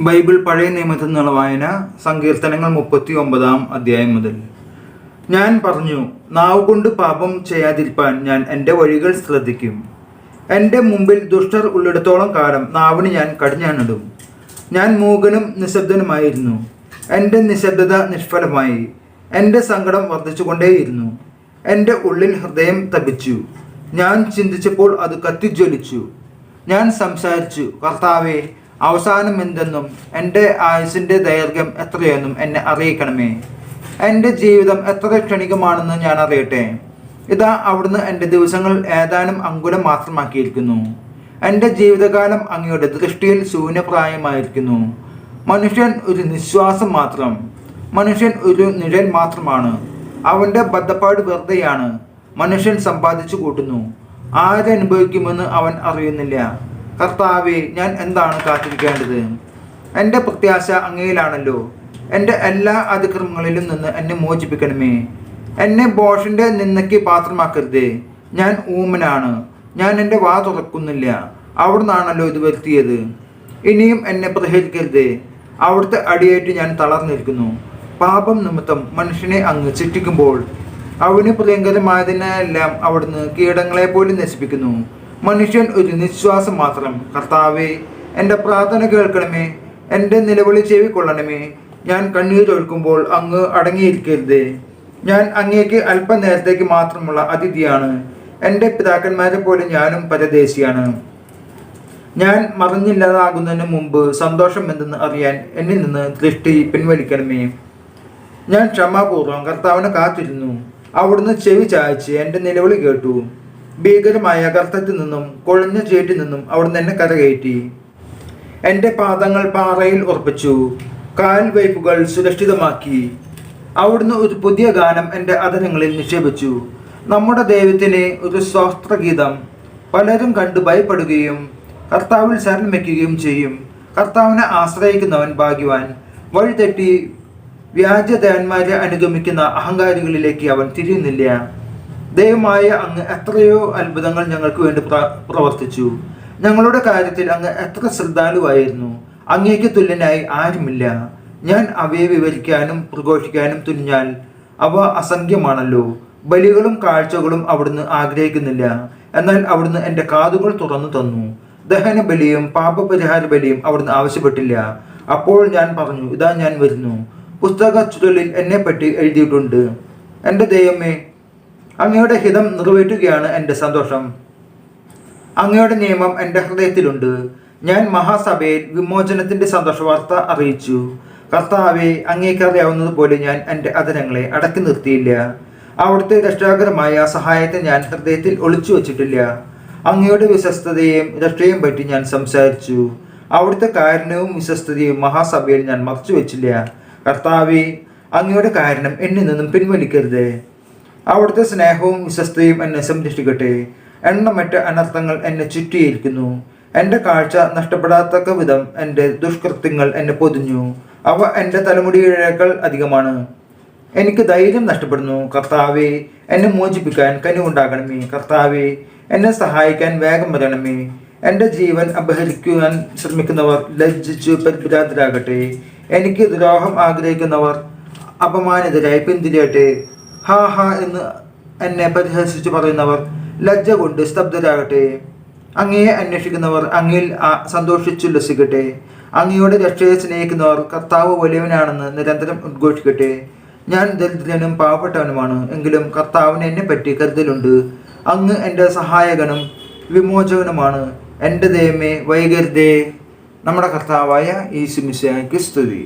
Bible പഴയ നിയമത്തിൽ നിന്നുള്ള വായന സങ്കീർത്തനങ്ങൾ മുപ്പത്തി ഒമ്പതാം അധ്യായം മുതൽ. ഞാൻ പറഞ്ഞു നാവ് കൊണ്ട് പാപം ചെയ്യാതിരിപ്പാൻ ഞാൻ എന്റെ വഴികൾ ശ്രദ്ധിക്കും. എന്റെ മുമ്പിൽ ദുഷ്ടർ ഉള്ളിടത്തോളം കാലം നാവിന് ഞാൻ കടിഞ്ഞാണിടും. ഞാൻ മൂകനും നിശബ്ദനുമായിരുന്നു. എന്റെ നിശബ്ദത നിഷ്ഫലമായി. എന്റെ സങ്കടം വർദ്ധിച്ചുകൊണ്ടേയിരുന്നു. എന്റെ ഉള്ളിൽ ഹൃദയം തപിച്ചു. ഞാൻ ചിന്തിച്ചപ്പോൾ അത് കത്തിജ്വലിച്ചു. ഞാൻ സംസാരിച്ചു കർത്താവെ അവസാനം എന്തെന്നും എന്റെ ആയുസിന്റെ ദൈർഘ്യം എത്രയെന്നും എന്നെ അറിയിക്കണമേ. എന്റെ ജീവിതം എത്ര ക്ഷണികമാണെന്ന് ഞാൻ അറിയട്ടെ. ഇതാ അവിടുന്ന് എന്റെ ദിവസങ്ങൾ ഏതാനും അങ്കുലം മാത്രമാക്കിയിരിക്കുന്നു. എന്റെ ജീവിതകാലം അങ്ങയുടെ ദൃഷ്ടിയിൽ ശൂന്യപ്രായമായിരിക്കുന്നു. മനുഷ്യൻ ഒരു നിശ്വാസം മാത്രം. മനുഷ്യൻ ഒരു നിഴൽ മാത്രമാണ്. അവന്റെ ബദ്ധപ്പാട് വെറുതെയാണ്. മനുഷ്യൻ സമ്പാദിച്ചു കൂട്ടുന്നു. ആരനുഭവിക്കുമെന്ന് അവൻ അറിയുന്നില്ല. കർത്താവെ ഞാൻ എന്താണ് കാത്തിരിക്കേണ്ടത്? എന്റെ പ്രത്യാശ അങ്ങയിലാണല്ലോ. എന്റെ എല്ലാ അതിക്രമങ്ങളിലും നിന്ന് എന്നെ മോചിപ്പിക്കണമേ. എന്നെ ബോഷിന്റെ നിന്നയ്ക്ക് പാത്രമാക്കരുത്. ഞാൻ ഊമനാണ്. ഞാൻ എന്റെ വാ തുറക്കുന്നില്ല. അവിടുന്നാണല്ലോ ഇത് വരുത്തിയത്. ഇനിയും എന്നെ പ്രതിഹരിക്കരുത് അവിടുത്തെ അടിയേറ്റ് ഞാൻ തളർന്നിരിക്കുന്നു. പാപം നിമിത്തം മനുഷ്യനെ അങ്ങ് ചിട്ടിക്കുമ്പോൾ അവന് പ്രിയങ്കരമായതിനെല്ലാം അവിടുന്ന് കീടങ്ങളെ പോലും നശിപ്പിക്കുന്നു. മനുഷ്യൻ ഒരു നിശ്വാസം മാത്രം. കർത്താവെ എന്റെ പ്രാർത്ഥന കേൾക്കണമേ. എന്റെ നിലവിളി ചെവിക്കൊള്ളണമേ. ഞാൻ കണ്ണീരൊഴുക്കുമ്പോൾ അങ്ങ് അടങ്ങിയിരിക്കരുതേ. ഞാൻ അങ്ങേക്ക് അല്പനേരത്തേക്ക് മാത്രമുള്ള അതിഥിയാണ്. എന്റെ പിതാക്കന്മാരെ പോലെ ഞാനും പരദേശിയാണ്. ഞാൻ മറിഞ്ഞില്ലാതാകുന്നതിന് മുമ്പ് സന്തോഷം എന്തെന്ന് അറിയാൻ എന്നിൽ നിന്ന് ദൃഷ്ടി പിൻവലിക്കണമേ. ഞാൻ ക്ഷമാപൂർവം കർത്താവിനെ കാത്തിരുന്നു. അവിടുന്ന് ചെവി ചായച്ച് എന്റെ നിലവിളി കേട്ടു. ഭീകരമായ കർത്തത്തിൽ നിന്നും കൊഴഞ്ഞ ചേറ്റിൽ നിന്നും അവിടുന്ന് എന്നെ കരകയറ്റി. എന്റെ പാദങ്ങൾ പാറയിൽ ഉറപ്പിച്ചു. കാൽ വൈപ്പുകൾ സുരക്ഷിതമാക്കി. അവിടുന്ന് ഒരു പുതിയ ഗാനം എന്റെ അതരങ്ങളിൽ നിക്ഷേപിച്ചു. നമ്മുടെ ദൈവത്തിന് ഒരു സ്വസ്ത്രഗീതം പലരും കണ്ടു ഭയപ്പെടുകയും കർത്താവിൽ ശരണം വയ്ക്കുകയും ചെയ്യും. കർത്താവിനെ ആശ്രയിക്കുന്നവൻ ഭാഗ്യവാൻ. വഴിതെറ്റി വ്യാജദേവന്മാരെ അനുഗമിക്കുന്ന അഹങ്കാരികളിലേക്ക് അവൻ തിരിയുന്നില്ല. ദൈവമായ അങ്ങ് എത്രയോ അത്ഭുതങ്ങൾ ഞങ്ങൾക്ക് വേണ്ടി പ്രവർത്തിച്ചു. ഞങ്ങളുടെ കാര്യത്തിൽ അങ്ങ് എത്ര ശ്രദ്ധാലുവായിരുന്നു. അങ്ങേക്ക് തുല്യനായി ആരുമില്ല. ഞാൻ അവയെ വിവരിക്കാനും പ്രഘോഷിക്കാനും തുനിഞ്ഞാൽ അവ അസംഖ്യമാണല്ലോ. ബലികളും കാഴ്ചകളും അവിടുന്ന് ആഗ്രഹിക്കുന്നില്ല. എന്നാൽ അവിടുന്ന് എന്റെ കാതുകൾ തുറന്നു തന്നു. ദഹന ബലിയും പാപപരിഹാര ബലിയും അവിടുന്ന് ആവശ്യപ്പെട്ടില്ല. അപ്പോൾ ഞാൻ പറഞ്ഞു ഇതാ ഞാൻ വരുന്നു. പുസ്തക ചുരുളിൽ എന്നെപ്പറ്റി എഴുതിയിട്ടുണ്ട്. എന്റെ ദൈവമേ അങ്ങയുടെ ഹിതം നിറവേറ്റുകയാണ് എന്റെ സന്തോഷം. അങ്ങയുടെ നിയമം എന്റെ ഹൃദയത്തിലുണ്ട്. ഞാൻ മഹാസഭയിൽ വിമോചനത്തിന്റെ സന്തോഷവാർത്ത അറിയിച്ചു. കർത്താവെ അങ്ങേക്കറിയാവുന്നതുപോലെ ഞാൻ എന്റെ അതരങ്ങളെ അടക്കി നിർത്തിയില്ല. അവിടുത്തെ രക്ഷാകരമായ സഹായത്തെ ഞാൻ ഹൃദയത്തിൽ ഒളിച്ചു വച്ചിട്ടില്ല. അങ്ങയുടെ വിശ്വസ്തതയും രക്ഷയും പറ്റി ഞാൻ സംസാരിച്ചു. അവിടുത്തെ കാരണവും വിശ്വസ്തതയും മഹാസഭയിൽ ഞാൻ മറച്ചു വച്ചില്ല. കർത്താവെ അങ്ങയുടെ കാരണം എന്നിൽ നിന്നും പിൻവലിക്കരുത്. അവിടുത്തെ സ്നേഹവും വിശ്വസ്തയും എന്നെ സംരക്ഷിക്കട്ടെ. എണ്ണമറ്റ അനർത്ഥങ്ങൾ എന്നെ ചുറ്റിയിരിക്കുന്നു. എന്റെ കാഴ്ച നഷ്ടപ്പെടാത്തക്ക വിധം എന്റെ ദുഷ്കൃത്യങ്ങൾ എന്നെ പൊതിഞ്ഞു. അവ എന്റെ തലമുടിയേക്കാൾ അധികമാണ്. എനിക്ക് ധൈര്യം നഷ്ടപ്പെടുന്നു. കർത്താവെ എന്നെ മോചിപ്പിക്കാൻ കനിവുണ്ടാകണമേ കർത്താവെ എന്നെ സഹായിക്കാൻ വേഗം വരണമേ. എന്റെ ജീവൻ അപഹരിക്കുവാൻ ശ്രമിക്കുന്നവർ ലജ്ജിച്ചു പരിഭ്രാന്തരാകട്ടെ. എനിക്ക് ദ്രോഹം ആഗ്രഹിക്കുന്നവർ അപമാനിതരായി പിന്തിരിയട്ടെ. ഹാ ഹാ എന്ന് എന്നെ പരിഹസിച്ചു പറയുന്നവർ ലജ്ജ കൊണ്ട് സ്തബ്ധരാകട്ടെ. അങ്ങയെ അന്വേഷിക്കുന്നവർ അങ്ങിൽ സന്തോഷിച്ചു സന്തോഷിച്ചുല്ലസിക്കട്ടെ അങ്ങയുടെ രക്ഷയെ സ്നേഹിക്കുന്നവർ കർത്താവ് വലിയവനാണെന്ന് നിരന്തരം ഉദ്ഘോഷിക്കട്ടെ. ഞാൻ ദരിദ്രനും പാവപ്പെട്ടവനുമാണ് എങ്കിലും കർത്താവിന് എന്നെ പറ്റി കരുതലുണ്ട്. അങ്ങ് എന്റെ സഹായകനും വിമോചകനുമാണ്. എന്റെ ദൈവമേ വൈകരുതേ. നമ്മുടെ കർത്താവായ ഈ സ്തുതി.